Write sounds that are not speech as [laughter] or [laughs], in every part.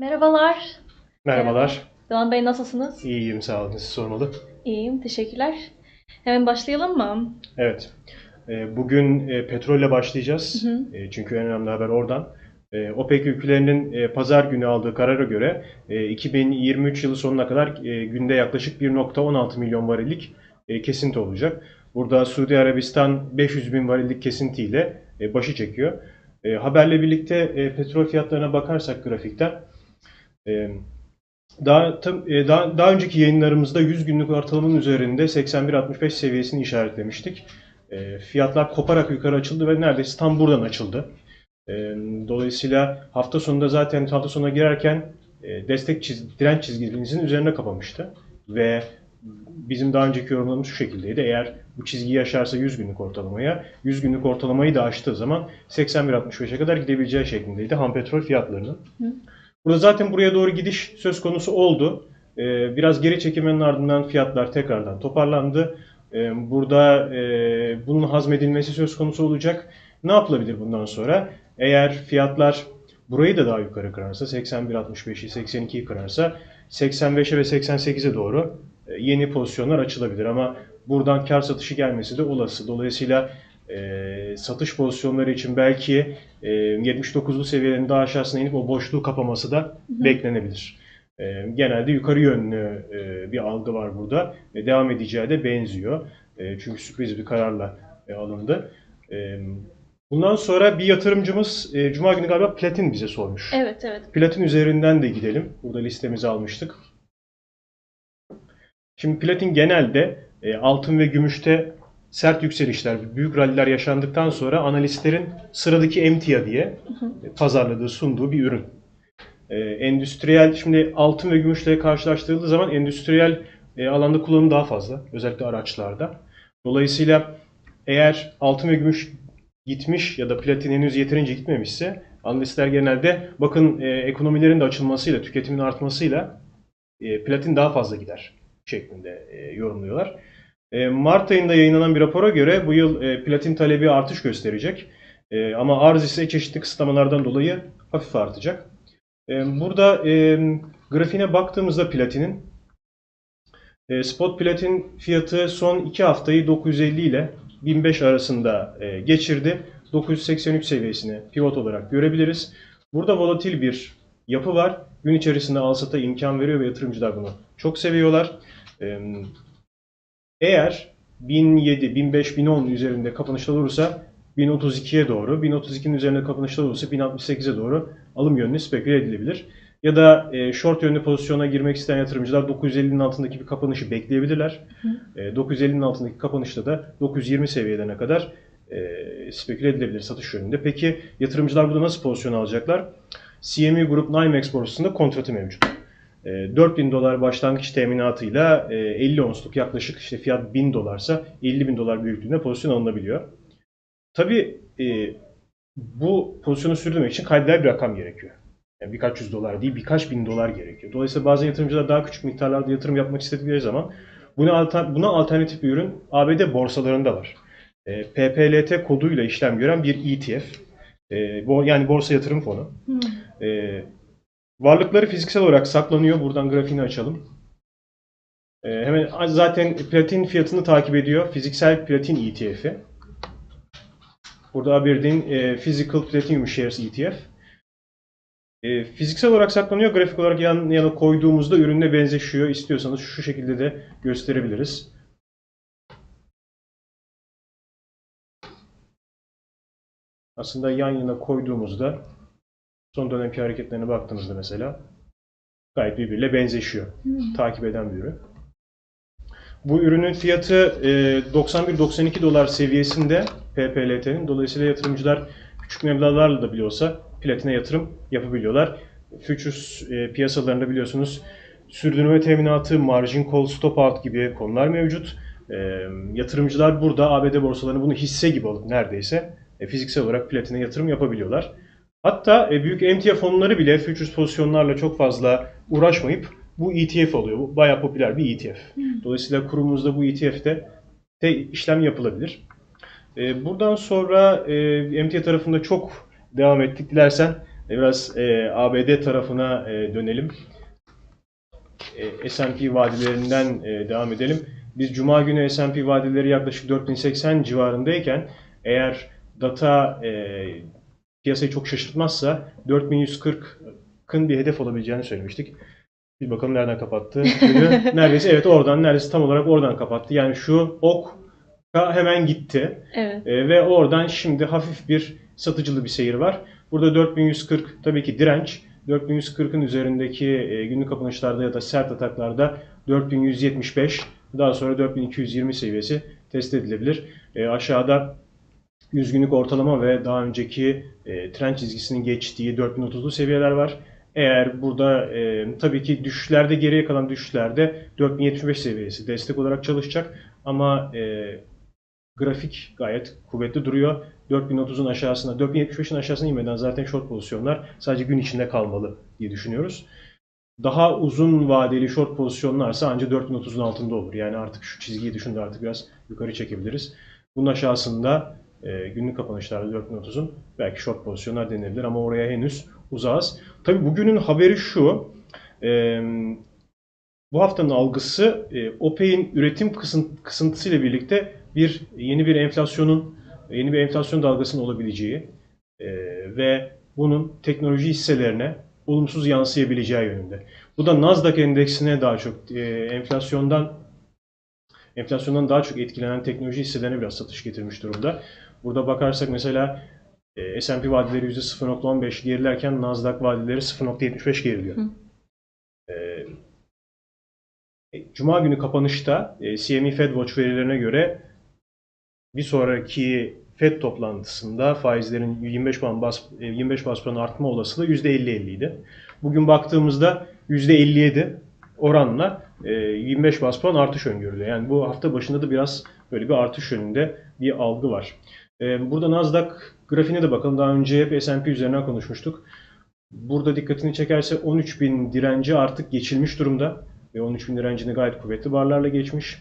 Merhabalar. Merhabalar. Doğan Bey nasılsınız? İyiyim sağ olun. Siz sormalı. İyiyim, teşekkürler. Hemen başlayalım mı? Evet. E, Bugün e, petrolle başlayacağız. Hı hı. E, Çünkü en önemli haber oradan. E, OPEC ülkelerinin e, pazar günü aldığı karara göre e, 2023 yılı sonuna kadar e, günde yaklaşık 1.16 milyon varillik e, kesinti olacak. Burada Suudi Arabistan 500 bin varillik kesintiyle e, başı çekiyor. E, Haberle birlikte e, petrol fiyatlarına bakarsak grafikten e, daha, tam- e, daha, daha önceki yayınlarımızda 100 günlük ortalamanın üzerinde 81.65 seviyesini işaretlemiştik. Fiyatlar koparak yukarı açıldı ve neredeyse tam buradan açıldı. Dolayısıyla hafta sonunda zaten hafta sonuna girerken destek çiz, direnç çizgimizin üzerine kapamıştı. Ve bizim daha önceki yorumlarımız şu şekildeydi. Eğer bu çizgiyi aşarsa 100 günlük ortalamaya, 100 günlük ortalamayı da aştığı zaman 81.65'e kadar gidebileceği şeklindeydi ham petrol fiyatlarının. Hı. Burada zaten buraya doğru gidiş söz konusu oldu. Ee, biraz geri çekilmenin ardından fiyatlar tekrardan toparlandı. Ee, burada e, bunun hazmedilmesi söz konusu olacak. Ne yapılabilir bundan sonra? Eğer fiyatlar burayı da daha yukarı kırarsa, 81.65'i, 82'yi kırarsa 85'e ve 88'e doğru e, yeni pozisyonlar açılabilir. Ama buradan kar satışı gelmesi de olası. Dolayısıyla e, satış pozisyonları için belki e, 79'lu seviyelerin daha aşağısına inip o boşluğu kapaması da beklenebilir. E, genelde yukarı yönlü e, bir algı var burada. E, devam edeceği de benziyor. E, çünkü sürpriz bir kararla e, alındı. E, bundan sonra bir yatırımcımız e, Cuma günü galiba platin bize sormuş. Evet, evet. Platin üzerinden de gidelim. Burada listemizi almıştık. Şimdi platin genelde e, altın ve gümüşte sert yükselişler, büyük ralliler yaşandıktan sonra analistlerin sıradaki emtia diye pazarladığı, sunduğu bir ürün. E, endüstriyel, şimdi altın ve gümüşle karşılaştırıldığı zaman endüstriyel e, alanda kullanımı daha fazla. Özellikle araçlarda. Dolayısıyla eğer altın ve gümüş gitmiş ya da platin henüz yeterince gitmemişse analistler genelde bakın e, ekonomilerin de açılmasıyla, tüketimin artmasıyla e, platin daha fazla gider şeklinde e, yorumluyorlar. E, Mart ayında yayınlanan bir rapora göre bu yıl e, platin talebi artış gösterecek. E, ama arz ise çeşitli kısıtlamalardan dolayı hafif artacak. Burada grafiğine baktığımızda platinin spot platin fiyatı son 2 haftayı 950 ile 1005 arasında geçirdi. 983 seviyesini pivot olarak görebiliriz. Burada volatil bir yapı var. Gün içerisinde alsata imkan veriyor ve yatırımcılar bunu çok seviyorlar. Eğer 1007, 1005, 1010 üzerinde kapanışlar olursa 1032'ye doğru, 1032'nin üzerinde kapanışlar olursa 1068'e doğru alım yönlü speküle edilebilir. Ya da e, short yönlü pozisyona girmek isteyen yatırımcılar 950'nin altındaki bir kapanışı bekleyebilirler. E, 950'nin altındaki kapanışta da 920 seviyelerine kadar e, speküle edilebilir satış yönünde. Peki yatırımcılar burada nasıl pozisyon alacaklar? CME Group NYMEX borsasında kontratı mevcut. E, 4000 dolar başlangıç teminatıyla e, 50 onsluk yaklaşık işte fiyat 1000 dolarsa 50 bin dolar büyüklüğünde pozisyon alınabiliyor. Tabii e, bu pozisyonu sürdürmek için kaydeder bir rakam gerekiyor. Yani birkaç yüz dolar değil, birkaç bin dolar gerekiyor. Dolayısıyla bazı yatırımcılar daha küçük miktarlarda yatırım yapmak istedikleri zaman buna, buna alternatif bir ürün ABD borsalarında var. E, PPLT koduyla işlem gören bir ETF. E, yani borsa yatırım fonu. Hmm. Varlıkları fiziksel olarak saklanıyor. Buradan grafiğini açalım. E, hemen zaten platin fiyatını takip ediyor. Fiziksel platin ETF'i. Burada Aberdeen e, Physical Platinum Shares ETF. E, fiziksel olarak saklanıyor. Grafik olarak yan yana koyduğumuzda ürünle benzeşiyor. İstiyorsanız şu şekilde de gösterebiliriz. Aslında yan yana koyduğumuzda son dönemki hareketlerine baktığımızda mesela gayet birbiriyle benzeşiyor. Hmm. Takip eden bir ürün. Bu ürünün fiyatı e, 91-92 dolar seviyesinde PPLT'nin. Dolayısıyla yatırımcılar küçük meblağlarla da bile olsa platine yatırım yapabiliyorlar. Futures e, piyasalarında biliyorsunuz sürdürme teminatı, margin call, stop out gibi konular mevcut. E, yatırımcılar burada ABD borsalarını bunu hisse gibi alıp neredeyse e, fiziksel olarak platine yatırım yapabiliyorlar. Hatta e, büyük emtia fonları bile futures pozisyonlarla çok fazla uğraşmayıp bu ETF alıyor. Bu bayağı popüler bir ETF. Dolayısıyla kurumumuzda bu ETF'de de işlem yapılabilir. E, buradan sonra emtia tarafında çok devam ettik. Dilersen E, Biraz ABD tarafına dönelim. S&P vadilerinden devam edelim. Biz Cuma günü S&P vadileri yaklaşık 4080 civarındayken eğer data piyasayı çok şaşırtmazsa 4140'ın bir hedef olabileceğini söylemiştik. Bir bakalım nereden kapattı. [laughs] Neredeyse evet oradan neredeyse tam olarak oradan kapattı. Yani şu ok hemen gitti. Evet. E, ve oradan şimdi hafif bir satıcılı bir seyir var. Burada 4140 tabii ki direnç. 4140'ın üzerindeki e, günlük kapanışlarda ya da sert ataklarda 4175 daha sonra 4220 seviyesi test edilebilir. E, aşağıda 100 günlük ortalama ve daha önceki e, trend çizgisinin geçtiği 4030'lu seviyeler var. Eğer burada e, tabii ki düşüşlerde geriye kalan düşüşlerde 4075 seviyesi destek olarak çalışacak ama e, grafik gayet kuvvetli duruyor. 4030'un aşağısına, 4075'in aşağısına inmeden zaten short pozisyonlar sadece gün içinde kalmalı diye düşünüyoruz. Daha uzun vadeli short pozisyonlarsa ancak 4030'un altında olur. Yani artık şu çizgiyi düşündü artık biraz yukarı çekebiliriz. Bunun aşağısında e, günlük kapanışlarda 4030'un belki short pozisyonlar denilebilir ama oraya henüz uzağız. Tabii bugünün haberi şu. E, bu haftanın algısı e, OPEC'in üretim kısınt, kısıntısıyla birlikte bir yeni bir enflasyonun yeni bir enflasyon dalgasının olabileceği e, ve bunun teknoloji hisselerine olumsuz yansıyabileceği yönünde. Bu da Nasdaq endeksine daha çok e, enflasyondan enflasyondan daha çok etkilenen teknoloji hisselerine biraz satış getirmiş durumda. Burada bakarsak mesela e, S&P vadileri %0.15 gerilerken Nasdaq vadileri 0.75 geriliyor. Hı. E, Cuma günü kapanışta e, CME Fed Watch verilerine göre bir sonraki FED toplantısında faizlerin 25 bas, bas 25 bas puan artma olasılığı %50-50 idi. Bugün baktığımızda %57 oranla e, 25 bas puan artış öngörülüyor. Yani bu hafta başında da biraz böyle bir artış yönünde bir algı var. E, burada Nasdaq grafiğine de bakalım. Daha önce hep S&P üzerinden konuşmuştuk. Burada dikkatini çekerse 13.000 direnci artık geçilmiş durumda. Ve 13.000 direncini gayet kuvvetli barlarla geçmiş.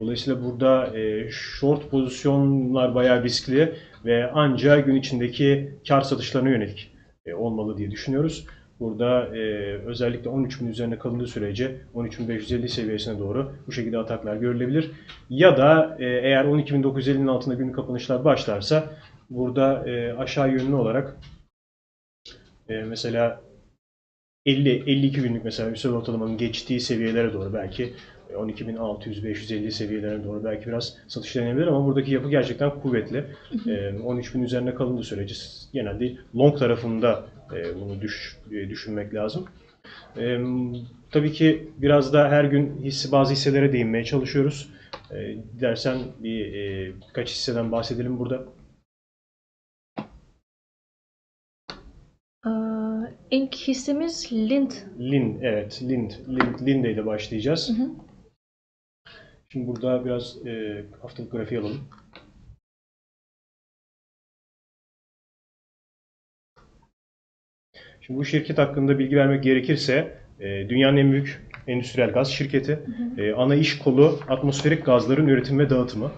Dolayısıyla burada e, short pozisyonlar bayağı riskli ve ancak gün içindeki kar satışlarına yönelik e, olmalı diye düşünüyoruz. Burada e, özellikle 13.000 üzerine kalındığı sürece 13.550 seviyesine doğru bu şekilde ataklar görülebilir. Ya da e, eğer 12.950'nin altında günlük kapanışlar başlarsa burada e, aşağı yönlü olarak e, mesela 50 52 günlük mesela üstel ortalamanın geçtiği seviyelere doğru belki 12.600-550 seviyelerine doğru belki biraz satış denenebilir ama buradaki yapı gerçekten kuvvetli. E, 13.000 üzerine kalındığı sürece genelde long tarafında e, bunu düş, e, düşünmek lazım. E, tabii ki biraz da her gün hissi bazı hisselere değinmeye çalışıyoruz. E, dersen bir e, birkaç hisseden bahsedelim burada. İlk hissemiz Lind. Lind, evet. Lind. Lind Linde ile başlayacağız. Hı hı. Şimdi burada biraz e, haftalık grafiği alalım. Şimdi bu şirket hakkında bilgi vermek gerekirse e, dünyanın en büyük endüstriyel gaz şirketi. E, ana iş kolu atmosferik gazların üretim ve dağıtımı.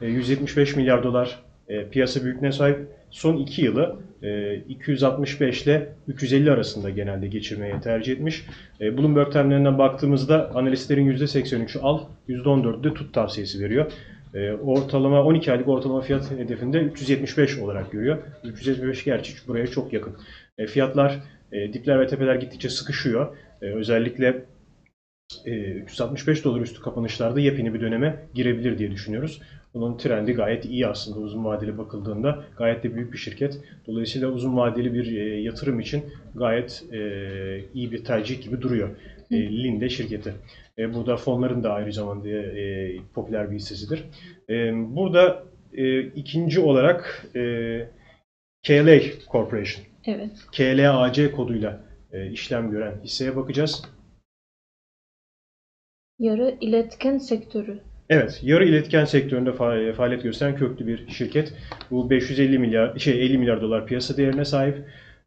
E, 175 milyar dolar e, piyasa büyüklüğüne sahip. Son 2 yılı e, 265 ile 350 arasında genelde geçirmeye tercih etmiş. E, Bloomberg terminalinden baktığımızda analistlerin %83'ü al, %14'ü de tut tavsiyesi veriyor. E, ortalama 12 aylık ortalama fiyat hedefinde 375 olarak görüyor. 375 gerçi buraya çok yakın. E, fiyatlar e, dipler ve tepeler gittikçe sıkışıyor. E, özellikle e, 365 dolar üstü kapanışlarda yepyeni bir döneme girebilir diye düşünüyoruz. Bunun trendi gayet iyi aslında uzun vadeli bakıldığında. Gayet de büyük bir şirket. Dolayısıyla uzun vadeli bir e, yatırım için gayet e, iyi bir tercih gibi duruyor. E, Linde şirketi. E, burada fonların da ayrı zamanda e, popüler bir hissesidir. E, burada e, ikinci olarak e, KLA Corporation. Evet. KLAC koduyla e, işlem gören hisseye bakacağız. Yarı iletken sektörü. Evet, yarı iletken sektöründe fa- faaliyet gösteren köklü bir şirket. Bu 550 milyar, şey 50 milyar dolar piyasa değerine sahip.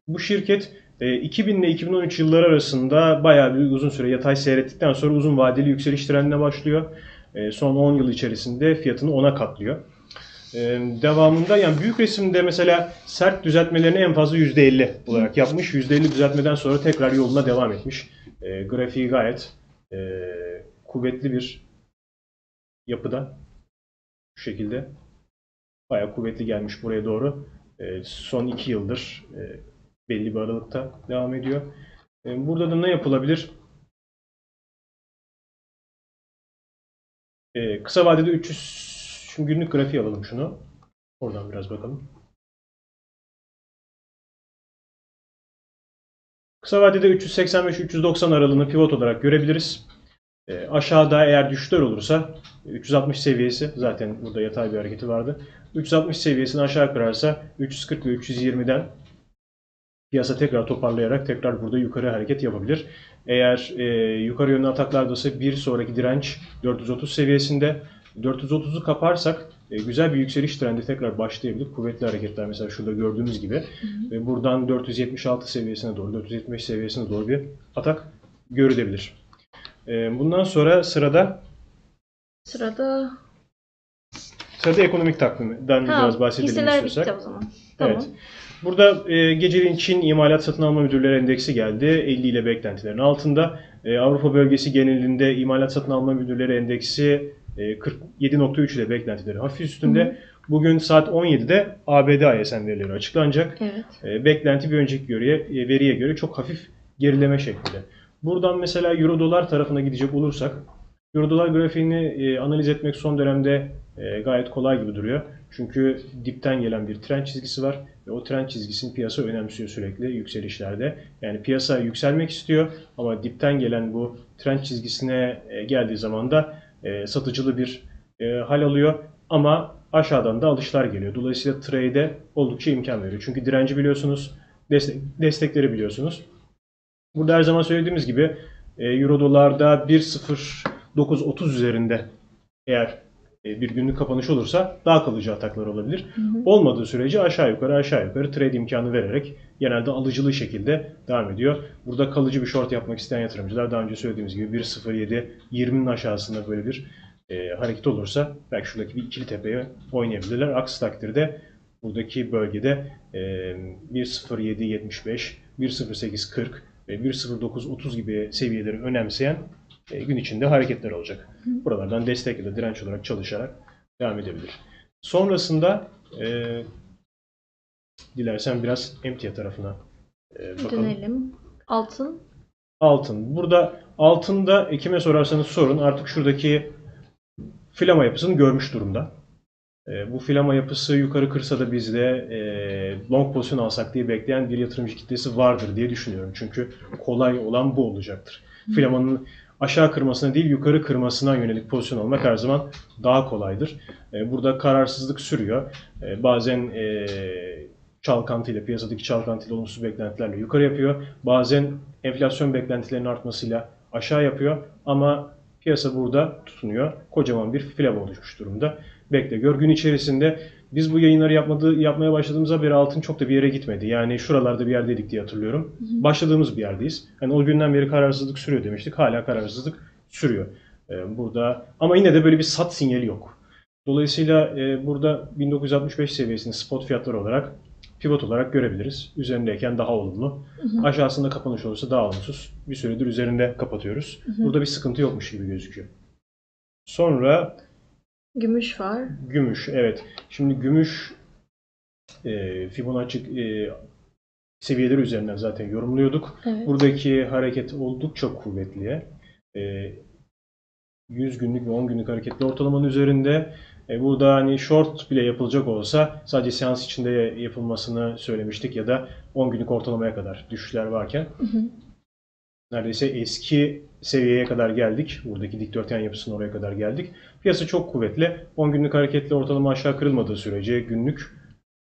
Bu şirket e, 2000 ile 2013 yılları arasında bayağı bir uzun süre yatay seyrettikten sonra uzun vadeli yükseliş trendine başlıyor. E, Son 10 yıl içerisinde fiyatını 10'a katlıyor. Devamında yani büyük resimde mesela sert düzeltmelerini en fazla %50 olarak yapmış. %50 düzeltmeden sonra tekrar yoluna devam etmiş. Ee, grafiği gayet e, kuvvetli bir yapıda. Şu şekilde. Bayağı kuvvetli gelmiş buraya doğru. Ee, son iki yıldır e, belli bir aralıkta devam ediyor. Ee, burada da ne yapılabilir? Ee, kısa vadede 300 Şimdi günlük grafiği alalım şunu. Oradan biraz bakalım. Kısa vadede 385-390 aralığını pivot olarak görebiliriz. E, aşağıda eğer düşüşler olursa 360 seviyesi zaten burada yatay bir hareketi vardı. 360 seviyesini aşağı kırarsa 340 ve 320'den piyasa tekrar toparlayarak tekrar burada yukarı hareket yapabilir. Eğer e, yukarı yönlü ataklardaysa bir sonraki direnç 430 seviyesinde. 430'u kaparsak e, güzel bir yükseliş trendi tekrar başlayabilir. Kuvvetli hareketler mesela şurada gördüğümüz gibi. Ve buradan 476 seviyesine doğru, 475 seviyesine doğru bir atak görülebilir. E, bundan sonra sırada Sırada sırada ekonomik takvimden ha, biraz bahsedelim hisseler istiyorsak. bitti o zaman. Tamam. Evet. Burada e, geceliğin Çin İmalat Satın Alma Müdürleri Endeksi geldi. 50 ile beklentilerin altında. E, Avrupa bölgesi genelinde İmalat Satın Alma Müdürleri Endeksi 47.3 ile beklentileri hafif üstünde. Hı. Bugün saat 17'de ABD ISM verileri açıklanacak. Evet. E, beklenti bir önceki göre, e, veriye göre çok hafif gerileme şeklinde. Buradan mesela Euro dolar tarafına gidecek olursak Euro dolar grafiğini e, analiz etmek son dönemde e, gayet kolay gibi duruyor. Çünkü dipten gelen bir trend çizgisi var ve o trend çizgisini piyasa önemsiyor sürekli yükselişlerde. Yani piyasa yükselmek istiyor ama dipten gelen bu trend çizgisine e, geldiği zaman da e, satıcılı bir e, hal alıyor ama aşağıdan da alışlar geliyor. Dolayısıyla trade'e oldukça imkan veriyor. Çünkü direnci biliyorsunuz, destek, destekleri biliyorsunuz. Burada her zaman söylediğimiz gibi e, Euro dolarda 1.0930 üzerinde eğer bir günlük kapanış olursa daha kalıcı ataklar olabilir. Hı hı. Olmadığı sürece aşağı yukarı aşağı yukarı trade imkanı vererek genelde alıcılı şekilde devam ediyor. Burada kalıcı bir short yapmak isteyen yatırımcılar daha önce söylediğimiz gibi 1.07 20'nin aşağısında böyle bir e, hareket olursa belki şuradaki bir ikili tepeye oynayabilirler. Aksi takdirde buradaki bölgede e, 1.07.75, 1.08.40 ve 1.09.30 gibi seviyeleri önemseyen e, gün içinde hareketler olacak. Buralardan destek ya da direnç olarak çalışarak devam edebilir. Sonrasında e, dilersen biraz emtia tarafına e, bakalım. Dönelim. Altın. Altın. Burada altında e, kime sorarsanız sorun artık şuradaki filama yapısını görmüş durumda. E, bu filama yapısı yukarı kırsa da bizde e, long pozisyon alsak diye bekleyen bir yatırımcı kitlesi vardır diye düşünüyorum. Çünkü kolay olan bu olacaktır. Filamanın aşağı kırmasına değil yukarı kırmasına yönelik pozisyon almak her zaman daha kolaydır. E, burada kararsızlık sürüyor. E, bazen e, çalkantıyla, piyasadaki çalkantıyla olumsuz beklentilerle yukarı yapıyor. Bazen enflasyon beklentilerinin artmasıyla aşağı yapıyor. Ama piyasa burada tutunuyor. Kocaman bir filama oluşmuş durumda. Bekle gör gün içerisinde biz bu yayınları yapmadığı, yapmaya başladığımızda beri altın çok da bir yere gitmedi. Yani şuralarda bir yerdeydik diye hatırlıyorum. Başladığımız bir yerdeyiz. Yani o günden beri kararsızlık sürüyor demiştik. Hala kararsızlık sürüyor. Ee, burada ama yine de böyle bir sat sinyali yok. Dolayısıyla e, burada 1965 seviyesini spot fiyatlar olarak pivot olarak görebiliriz. Üzerindeyken daha olumlu. Aşağısında kapanış olursa daha olumsuz. Bir süredir üzerinde kapatıyoruz. Burada bir sıkıntı yokmuş gibi gözüküyor. Sonra Gümüş var. Gümüş, evet. Şimdi gümüş e, Fibonacci e, seviyeleri üzerinden zaten yorumluyorduk. Evet. Buradaki hareket oldukça kuvvetli. E, 100 günlük ve 10 günlük hareketli ortalamanın üzerinde. E, burada hani short bile yapılacak olsa sadece seans içinde yapılmasını söylemiştik ya da 10 günlük ortalamaya kadar düşüşler varken Hı hı. Neredeyse eski seviyeye kadar geldik. Buradaki dikdörtgen yapısının oraya kadar geldik. Piyasa çok kuvvetli. 10 günlük hareketli ortalama aşağı kırılmadığı sürece günlük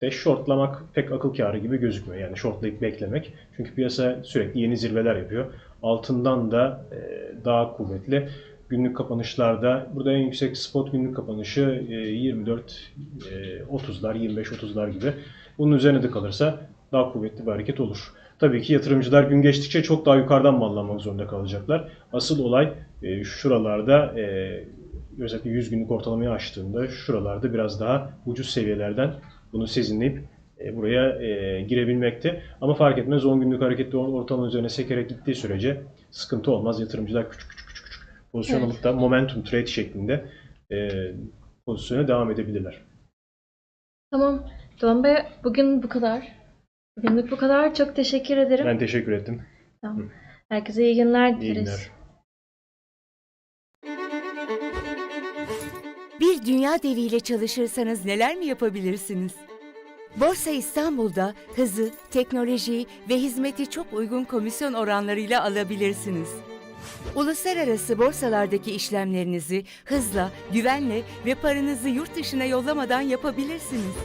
de shortlamak pek akıl kârı gibi gözükmüyor. Yani shortlayıp beklemek. Çünkü piyasa sürekli yeni zirveler yapıyor. Altından da e, daha kuvvetli. Günlük kapanışlarda burada en yüksek spot günlük kapanışı e, 24 e, 30'lar, 25-30'lar gibi. Bunun üzerine de kalırsa daha kuvvetli bir hareket olur. Tabii ki yatırımcılar gün geçtikçe çok daha yukarıdan mallanmak zorunda kalacaklar. Asıl olay e, şuralarda e, özellikle 100 günlük ortalamayı aştığında şuralarda biraz daha ucuz seviyelerden bunu sezinleyip e, buraya e, girebilmekte. Ama fark etmez 10 günlük hareketli ortalama üzerine sekerek gittiği sürece sıkıntı olmaz. Yatırımcılar küçük küçük küçük küçük pozisyon Evet. alıp da momentum trade şeklinde e, pozisyona devam edebilirler. Tamam. Doğan Bey bugün bu kadar. Bugünlük bu kadar. Çok teşekkür ederim. Ben teşekkür ettim. Tamam. Herkese iyi günler İyi dileriz. günler. Bir dünya deviyle çalışırsanız neler mi yapabilirsiniz? Borsa İstanbul'da hızı, teknolojiyi ve hizmeti çok uygun komisyon oranlarıyla alabilirsiniz. Uluslararası borsalardaki işlemlerinizi hızla, güvenle ve paranızı yurt dışına yollamadan yapabilirsiniz.